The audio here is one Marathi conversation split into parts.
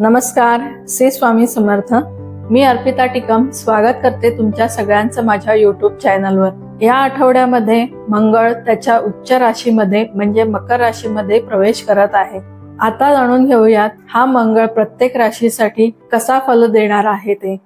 नमस्कार श्री स्वामी समर्थ. मी अर्पिता टिकम स्वागत करते तुमच्या सगळ्यांचं माझ्या युट्यूब चॅनलवर या आठवड्यामध्ये मंगळ त्याच्या उच्च राशीमध्ये म्हणजे मकर राशीमध्ये प्रवेश करत आहे. आता जाणून घेऊयात हा मंगळ प्रत्येक राशीसाठी कसा फल देणार आहे ते.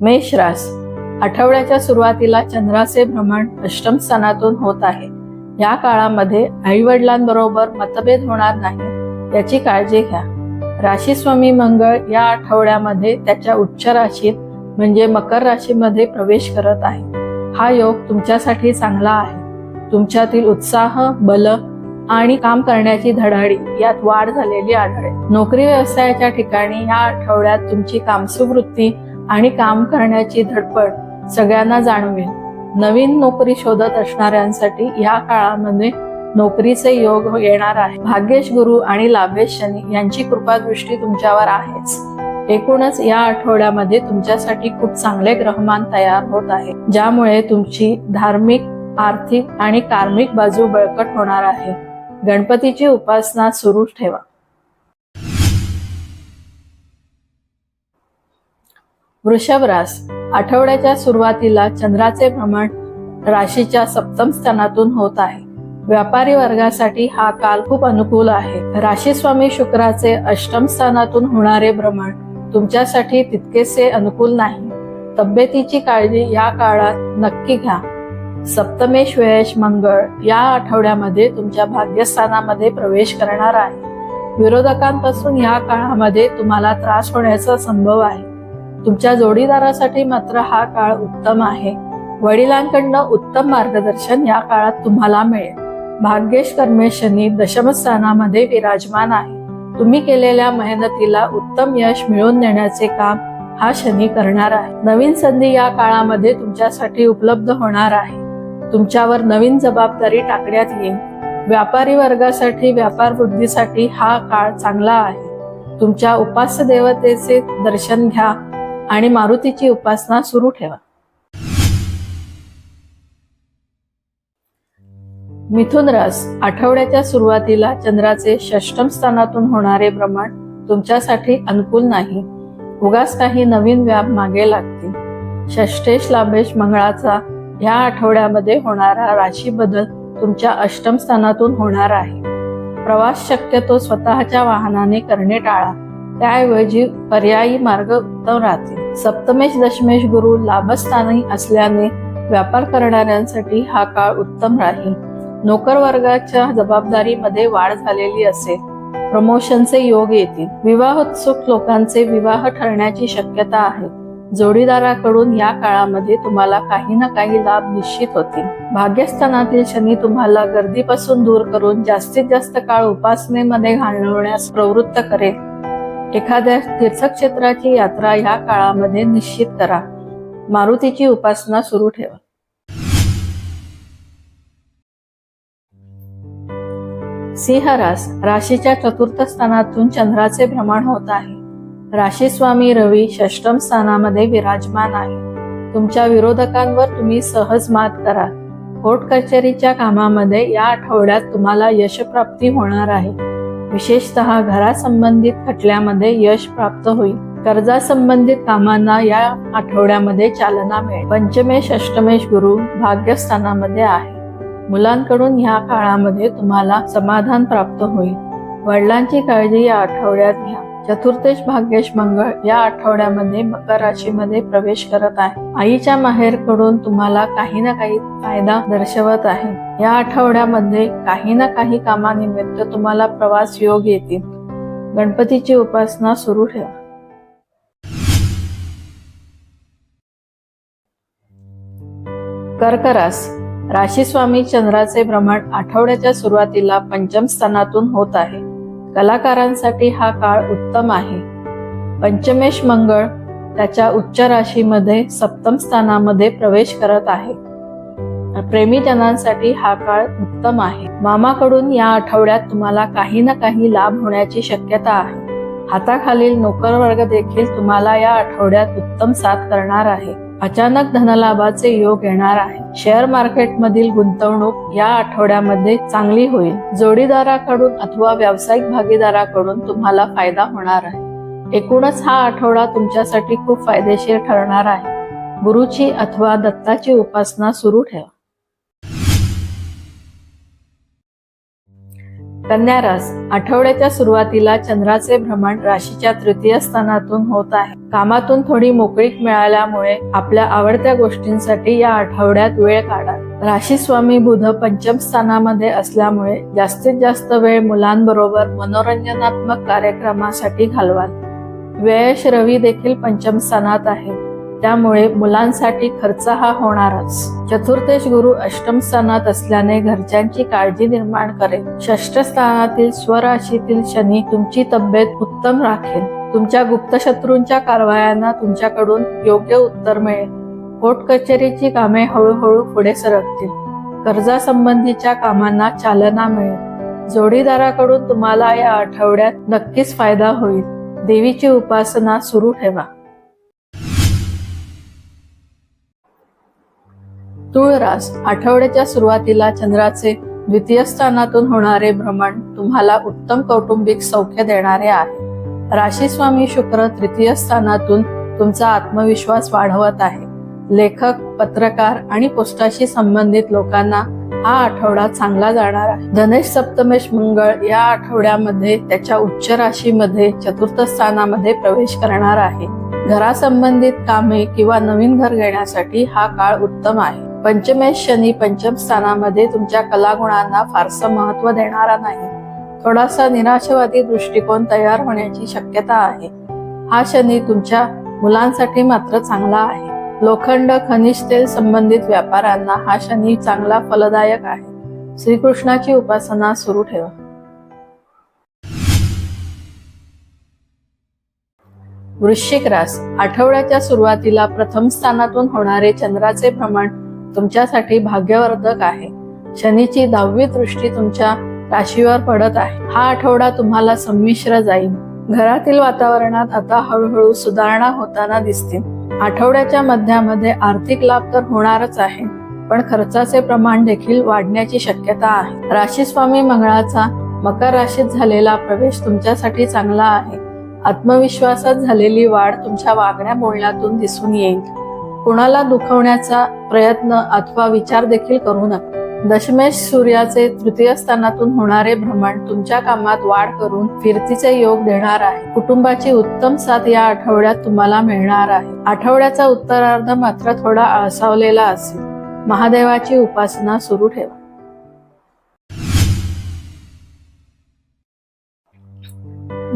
मेष रास आठवड्याच्या सुरुवातीला चंद्राचे भ्रमण अष्टम स्थानातून होत आहे. या काळामध्ये आईवडिलांबरोबर मतभेद होणार नाही याची काळजी घ्या. राशी स्वामी मंगळ या आठवड्यामध्ये त्याच्या उच्च राशीत म्हणजे मकर राशीमध्ये प्रवेश करत आहे. हा योग तुमच्यासाठी चांगला आहे. तुमच्यातील उत्साह बल आणि काम करण्याची धडाडी यात वाढ झालेली आढळेल. नोकरी व्यवसायाच्या ठिकाणी या आठवड्यात तुमची कामसुवृत्ती आणि काम करण्याची धडपड सगळ्यांना जाणवेल. नवीन नोकरी शोधत असणाऱ्यांसाठी या काळामध्ये नोकरीचे योग येणार आहे. भाग्येश गुरु आणि लाभेश शनी यांची कृपादृष्टी तुमच्यावर आहेच. एकूणच या आठवड्यामध्ये तुमच्यासाठी खूप चांगले ग्रहमान तयार होत आहे ज्यामुळे तुमची धार्मिक आर्थिक आणि कार्मिक बाजू बळकट होणार आहे. गणपतीची उपासना सुरू ठेवा. वृषभ रास. आठवड्याच्या सुरुवातीला चंद्राचे भ्रमण राशीच्या सप्तम स्थानातून होत आहे. व्यापारी वर्गासाठी हा काल खूप अनुकूल आहे. राशी स्वामी शुक्राचे अष्टम स्थानातून होणारे भ्रमण तुमच्यासाठी तितकेसे अनुकूल नाही. तब्येतीची काळजी या काळात नक्की घ्या. सप्तमेश वेश मंगळ या आठवड्यामध्ये तुमच्या भाग्यस्थानामध्ये प्रवेश करणार आहे. विरोधकांपासून या काळामध्ये तुम्हाला त्रास होण्याचा संभव आहे. तुमच्या जोडीदारासाठी मात्र हा काळ उत्तम आहे. वडिलांकडनं उत्तम मार्गदर्शन या काळात तुम्हाला मिळेल. भाग्येश कर्मेशनी शनी विराजमान आहे. तुम्ही केलेल्या मेहनतीला उत्तम यश मिळवून देण्याचे काम हा शनी करणार आहे. नवीन संधी या काळामध्ये तुमच्यासाठी उपलब्ध होणार आहे. तुमच्यावर नवीन जबाबदारी टाकण्यात येईल. व्यापारी वर्गासाठी व्यापार वृद्धीसाठी हा काळ चांगला आहे. तुमच्या उपास्य देवतेचे दर्शन घ्या. आणि मारुतीची उपासना सुरू ठेवा. मिथुन रास आठवड्याच्या सुरुवातीला चंद्राचे षष्टम स्थानातून होणारे प्रमाण तुमच्यासाठी अनुकूल नाही. उगाच काही नवीन व्याप मागे लागतील. षष्टेश लाभेश मंगळाचा ह्या आठवड्यामध्ये होणारा राशी बदल तुमच्या अष्टम स्थानातून होणार आहे. प्रवास शक्यतो स्वतःच्या वाहनाने करणे टाळा. त्याऐवजी पर्यायी मार्ग उत्तम राहतील. सप्तमेश दशमेश गुरु लाभस्थानी असल्याने व्यापार करणाऱ्यांसाठी हा काळ उत्तम राहील. नोकर वर्गाच्या जबाबदारीमध्ये वाढ झालेली असेल. प्रमोशनचे योग येतील. विवाहोत्सुक लोकांचे विवाह ठरण्याची शक्यता आहे. जोडीदाराकडून या काळामध्ये तुम्हाला काही ना काही लाभ निश्चित होतील. भाग्यस्थानातील शनी तुम्हाला गर्दीपासून दूर करून जास्तीत जास्त काळ उपासनेमध्ये घालवण्यास प्रवृत्त करेल. एखाद्या तीर्थक्षेत्राची यात्रा ह्या काळामध्ये निश्चित करा. मारुतीची उपासना सुरू ठेवा. सिंहरास राशीच्या चतुर्थ स्थानातून चंद्राचे भ्रमण होत आहे. राशी स्वामी रवी षष्टम स्थानामध्ये विराजमान आहे. तुमच्या विरोधकांवर तुम्ही सहज मात करा. कोर्ट कचेरीच्या कामामध्ये या आठवड्यात तुम्हाला यशप्राप्ती होणार आहे. विशेषतः घरासंबंधित खटल्यामध्ये यश प्राप्त होईल. कर्जासंबंधित कामांना या आठवड्यामध्ये चालना मिळेल. पंचमेश अष्टमेश गुरु भाग्यस्थानामध्ये आहे. मुलांकडून ह्या काळामध्ये तुम्हाला समाधान प्राप्त होईल. वडिलांची काळजी या आठवड्यात घ्या. चतुर्थेश भाग्येश मंगळ या आठवड्यामध्ये मकर राशीमध्ये प्रवेश करत आहे. आईच्या माहेरकडून तुम्हाला काही ना काही फायदा दर्शवत आहे. या आठवड्यामध्ये काही ना काही कामानिमित्त तुम्हाला प्रवास योग येतील. गणपतीची उपासना सुरू ठेवा. कर्करास राशी स्वामी चंद्राचे भ्रमण आठवड्याच्या सुरुवातीला पंचम स्थानातून होत आहे. कलाकारांसाठी हा काळ उत्तम आहे. पंचमेश मंगळ त्याच्या उच्च राशीमध्ये सप्तम स्थानामध्ये प्रवेश करत आहे. प्रेमीजनांसाठी हा काळ उत्तम आहे. मामाकडून या आठवड्यात तुम्हाला काही ना काही लाभ होण्याची शक्यता आहे. हाताखालील नोकरवर्ग देखील तुम्हाला या आठवड्यात उत्तम साथ करणार आहे. अचानक धनलाभाचे योग येणार आहे. शेअर मार्केटमधील गुंतवणूक या आठवड्यामध्ये चांगली होईल. जोडीदाराकडून अथवा व्यावसायिक भागीदाराकडून तुम्हाला फायदा होणार आहे. एकूणच हा आठवडा तुमच्यासाठी खूप फायदेशीर ठरणार आहे. गुरुची अथवा दत्ताची उपासना सुरू ठेवा. कन्या रास आठवड्याच्या सुरुवातीला चंद्राचे भ्रमण राशीच्या तृतीय स्थानातून होत आहे. कामातून थोडी मोकळीक मिळाल्यामुळे आपल्या आवडत्या गोष्टींसाठी या आठवड्यात वेळ काढा. राशी स्वामी बुध पंचम स्थानामध्ये असल्यामुळे जास्तीत जास्त वेळ मुलांबरोबर मनोरंजनात्मक कार्यक्रमासाठी घालवाल. व्ययश रवी देखील पंचम स्थानात आहे. त्यामुळे मुलांसाठी खर्च हा होणारच. चतुर्थेश गुरु अष्टम स्थानात असल्याने घरच्यांची काळजी निर्माण करेल. षष्ठ स्थानातील स्वराशीतील शनी तुमची तब्येत उत्तम राखेल. तुमच्या गुप्त शत्रूंच्या कारवायांना तुमच्याकडून योग्य उत्तर मिळेल. कोर्ट कचेरीची कामे हळूहळू पुढे सरकतील. कर्जासंबंधीच्या कामांना चालना मिळेल. जोडीदाराकडून तुम्हाला या आठवड्यात नक्कीच फायदा होईल. देवीची उपासना सुरू ठेवा. तुळरास आठवड्याच्या सुरुवातीला चंद्राचे द्वितीय स्थानातून होणारे भ्रमण तुम्हाला उत्तम कौटुंबिक सौख्य देणारे आहे. राशी स्वामी शुक्र तृतीय स्थानातून तुमचा आत्मविश्वास वाढवत आहे. लेखक पत्रकार आणि पोस्टाशी संबंधित लोकांना हा आठवडा चांगला जाणार आहे. धनेश सप्तमेश मंगळ या आठवड्यामध्ये त्याच्या उच्च राशीमध्ये चतुर्थ स्थानामध्ये प्रवेश करणार आहे. घरासंबंधित कामे किंवा नवीन घर घेण्यासाठी हा काळ उत्तम आहे. पंचमेश शनी पंचम स्थानामध्ये तुमच्या कलागुणांना फारसं महत्त्व देणारा नाही. थोडासा निराशवादी दृष्टिकोन तयार होण्याची शक्यता आहे. हा शनी तुमच्या मुलांसाठी मात्र चांगला आहे. लोखंड खनिज तेल संबंधित व्यापाऱ्यांना हा शनी चांगला फलदायक आहे. श्रीकृष्णाची उपासना सुरू ठेवा. वृश्चिक रास. आठवड्याच्या सुरुवातीला प्रथम स्थानातून होणारे चंद्राचे भ्रमण तुमच्यासाठी भाग्यवर्धक आहे. शनीची दहावी दृष्टी तुमच्या राशीवर पडत आहे. हा आठवडा तुम्हाला संमिश्र जाईल घरातील वातावरणात आता हळूहळू सुधारणा होताना दिसतील. आठवड्याच्या मध्यामध्ये आर्थिक लाभ तर होणारच आहे पण खर्चाचे प्रमाण देखील वाढण्याची शक्यता आहे. राशी स्वामी मंगळाचा मकर राशीत झालेला प्रवेश तुमच्यासाठी चांगला आहे. आत्मविश्वासात झालेली वाढ तुमच्या वागण्या बोलण्यातून दिसून येईल. कुणाला दुखवण्याचा प्रयत्न अथवा विचार देखील करू नका. दशमेश सूर्याचे तृतीय स्थानातून होणारे भ्रमण तुमच्या कामात वाढ करून फिरतीचे योग देणार आहे. कुटुंबाची उत्तम साथ या आठवड्यात तुम्हाला मिळणार आहे. आठवड्याचा उत्तरार्ध मात्र थोडा आळसावलेला असेल. महादेवाची उपासना सुरू ठेवा.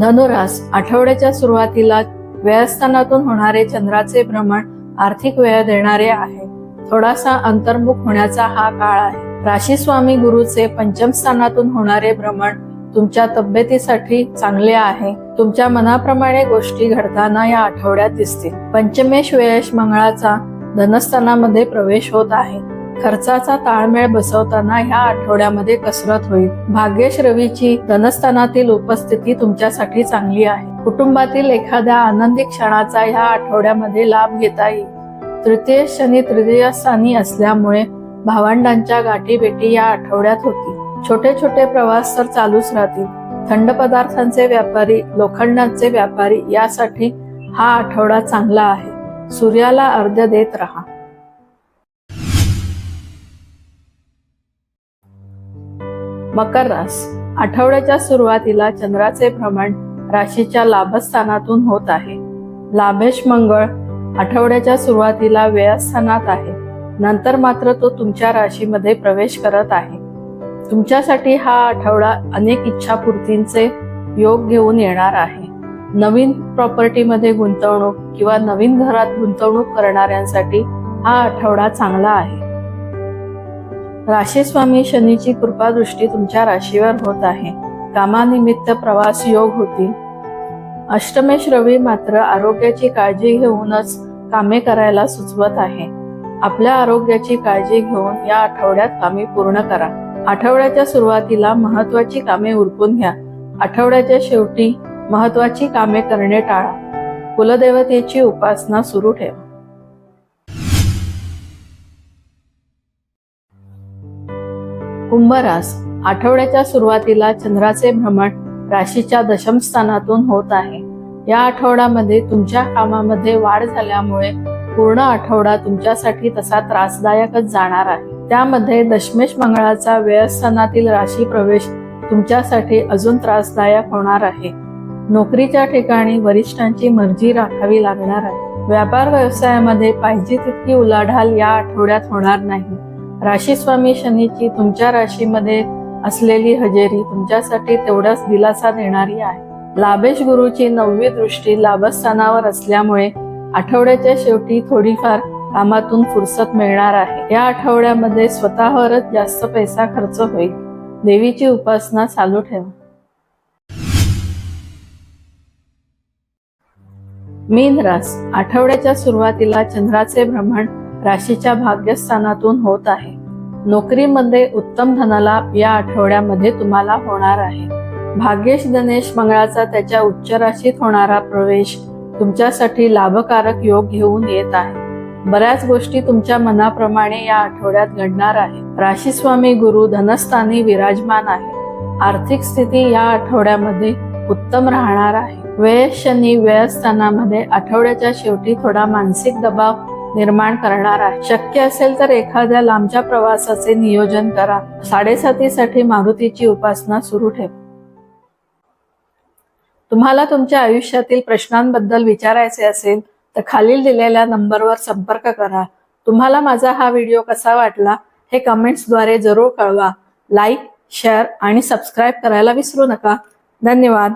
धनुरास आठवड्याच्या सुरुवातीला व्ययस्थानातून होणारे चंद्राचे भ्रमण आर्थिक व्यय देणारे आहे. थोडासा अंतर्मुख होण्याचा हा काळ आहे. राशी स्वामी गुरुचे पंचम स्थानातून होणारे भ्रमण तुमच्या तब्येतीसाठी चांगले आहे. तुमच्या मनाप्रमाणे गोष्टी घडताना या आठवड्यात दिसतील. पंचमेश व्ययश मंगळाचा धनस्थानामध्ये प्रवेश होत आहे. खर्चाचा ताळमेळ बसवताना ह्या आठवड्यामध्ये कसरत होईल. भाग्यश रवीची धनस्थानातील उपस्थिती तुमच्यासाठी चांगली आहे. कुटुंबातील एखाद्या आनंदी क्षणाचा ह्या आठवड्यामध्ये लाभ घेता येईल. तृतीय शनी तृतीय स्थानी असल्यामुळे भावंडांच्या गाठीभेटी या आठवड्यात होतील. छोटे छोटे प्रवास तर चालूच राहतील. थंड पदार्थांचे व्यापारी लोखंडांचे व्यापारी यासाठी हा आठवडा चांगला आहे. सूर्याला अर्ध्य देत राहा. मकर रास आठवड्याच्या सुरुवातीला चंद्राचे भ्रमण राशीच्या लाभस्थानातून होत आहे. लाभेश मंगळ आठवड्याच्या सुरुवातीला व्ययस्थानात आहे. नंतर मात्र तो तुमच्या राशीमध्ये प्रवेश करत आहे. तुमच्यासाठी हा आठवडा अनेक इच्छापूर्तींचे योग घेऊन येणार आहे. नवीन प्रॉपर्टीमध्ये गुंतवणूक किंवा नवीन घरात गुंतवणूक करणाऱ्यांसाठी हा आठवडा चांगला आहे. राशी स्वामी शनीची कृपा दृष्टी तुमच्या राशीवर होत आहे. कामानिमित्त प्रवास योग होतील अष्टमेश रवी मात्र आरोग्याची काळजी घेऊनच कामे करायला सुचवत आहे. आपल्या आरोग्याची काळजी घेऊन या आठवड्यात कामे पूर्ण करा. आठवड्याच्या सुरुवातीला महत्वाची कामे उरकून घ्या. आठवड्याच्या शेवटी महत्वाची कामे करणे टाळा. कुलदेवतेची उपासना सुरू ठेवा. कुंभरास आठवड्याच्या सुरुवातीला चंद्राचे भ्रमण राशीच्या दशमस्थानातून होत आहे. या आठवड्यामध्ये तुमच्या कामामध्ये वाढ झाल्यामुळे पूर्ण आठवडा तुमच्यासाठी तसा त्रासदायकच जाणार आहे. त्यामध्ये दशमेश मंगळाचा व्ययस्थानातील राशी प्रवेश तुमच्यासाठी अजून त्रासदायक होणार आहे. नोकरीच्या ठिकाणी वरिष्ठांची मर्जी राखावी लागणार आहे. व्यापार व्यवसायामध्ये पाहिजे तितकी उलाढाल या आठवड्यात होणार नाही. राशीस्वामी शनीची तुमच्या राशीमध्ये असलेली हजेरी तुमच्यासाठी तेवढाच दिलासा देणारी आहे. लाभेश गुरुची नववी दृष्टी लाभस्थानावर असल्यामुळे आठवड्याच्या शेवटी थोडीफार कामातून फुरसत मिळणार आहे. या आठवड्यामध्ये स्वतःवरच जास्त पैसा खर्च होईल. देवीची उपासना चालू ठेवा. मीन रास आठवड्याच्या सुरुवातीला चंद्राचे भ्रमण राशीच्या भाग्यस्थानातून होत आहे. नोकरीमध्ये उत्तम धनलाभ या आठवड्यामध्ये तुम्हाला होणार आहे. भाग्येश गणेश मंगळाचा त्याच्या उच्च राशीत होणारा प्रवेश तुमच्यासाठी लाभकारक योग घेऊन येत आहे. बऱ्याच गोष्टी तुमच्या मनाप्रमाणे या आठवड्यात घडणार आहे राशीस्वामी गुरु धनस्थानी विराजमान आहे. आर्थिक स्थिती या आठवड्यामध्ये उत्तम राहणार आहे. व्यय शनी व्ययस्थानामध्ये आठवड्याच्या शेवटी थोडा मानसिक दबाव निर्माण करणार आहे. शक्य असेल तर एखाद्या लांबच्या प्रवासाचे नियोजन करा. साडेसातीसाठी मारुतीची उपासना सुरू ठेवा. तुम्हाला तुमच्या आयुष्यातील प्रश्नांबद्दल विचारायचे असेल तर खालील दिलेल्या नंबरवर संपर्क करा. तुम्हाला माझा हा व्हिडिओ कसा वाटला हे कमेंट्सद्वारे जरूर कळवा. लाईक शेअर आणि सबस्क्राईब करायला विसरू नका. धन्यवाद.